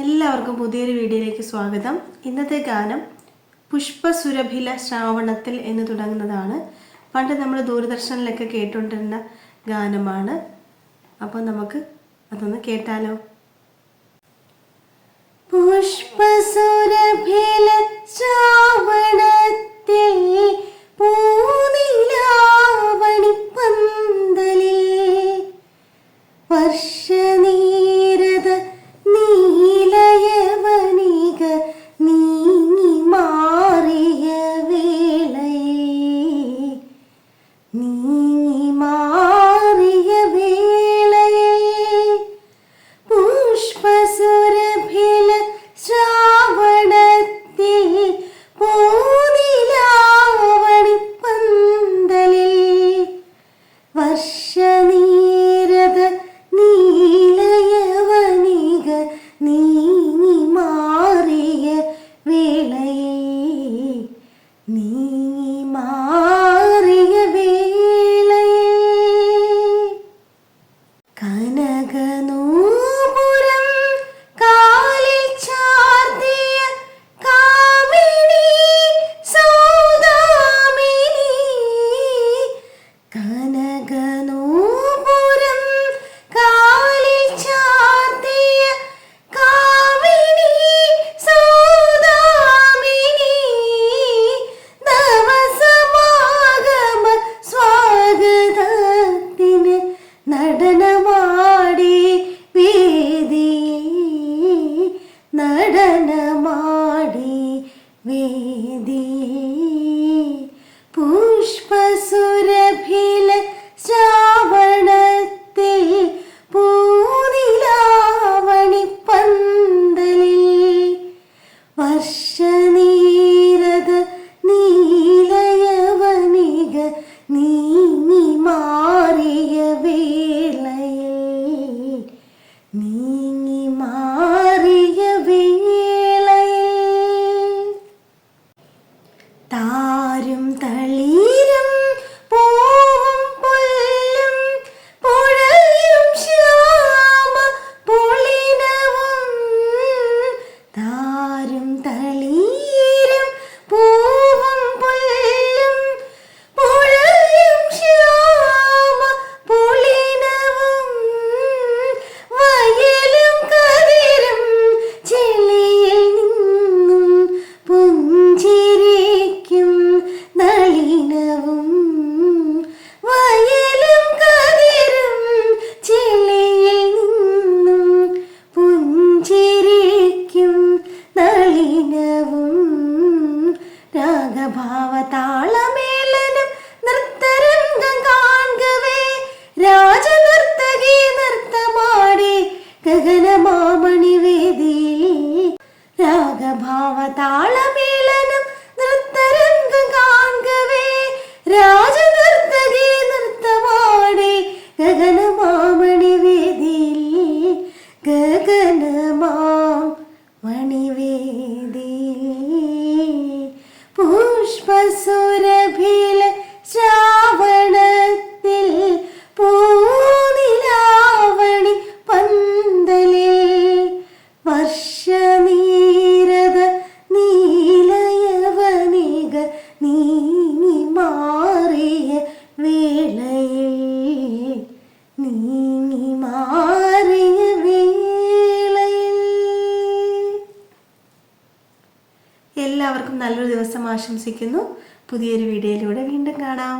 എല്ലാവർക്കും പുതിയൊരു വീഡിയോയിലേക്ക് സ്വാഗതം. ഇന്നത്തെ ഗാനം പുഷ്പസുരഭില ശ്രാവണത്തിൽ എന്ന് തുടങ്ങുന്നതാണ്. പണ്ട് നമ്മൾ ദൂരദർശനിലൊക്കെ കേട്ടുകൊണ്ടിരുന്ന ഗാനമാണ്. അപ്പോൾ നമുക്ക് അതൊന്ന് കേട്ടാലോ? പുഷ്പസുരഭില വർഷനീരത നടനമാടി വേദി നടനമാടി വേദി. പുഷ്പസുരഭില താരും തളീരും താളമേളനം നൃത്തരംഗം കാണുകവേ. രാജനർത്തകി നൃത്തമാടി ഗഗനമാമണി വേദിയിൽ. രാഗഭാവ താളമേളനം നൃത്തരംഗം കാണുകവേ. രാജനർത്തകി നൃത്തമാടി ഗഗനമാമണി വർഷനീരത നീലയവനിക നീങ്ങി മാറിയ വേളയിൽ നീങ്ങി മാറിയ വേളയിൽ. എല്ലാവർക്കും നല്ലൊരു ദിവസം ആശംസിക്കുന്നു. പുതിയൊരു വീഡിയോയിലൂടെ വീണ്ടും കാണാം.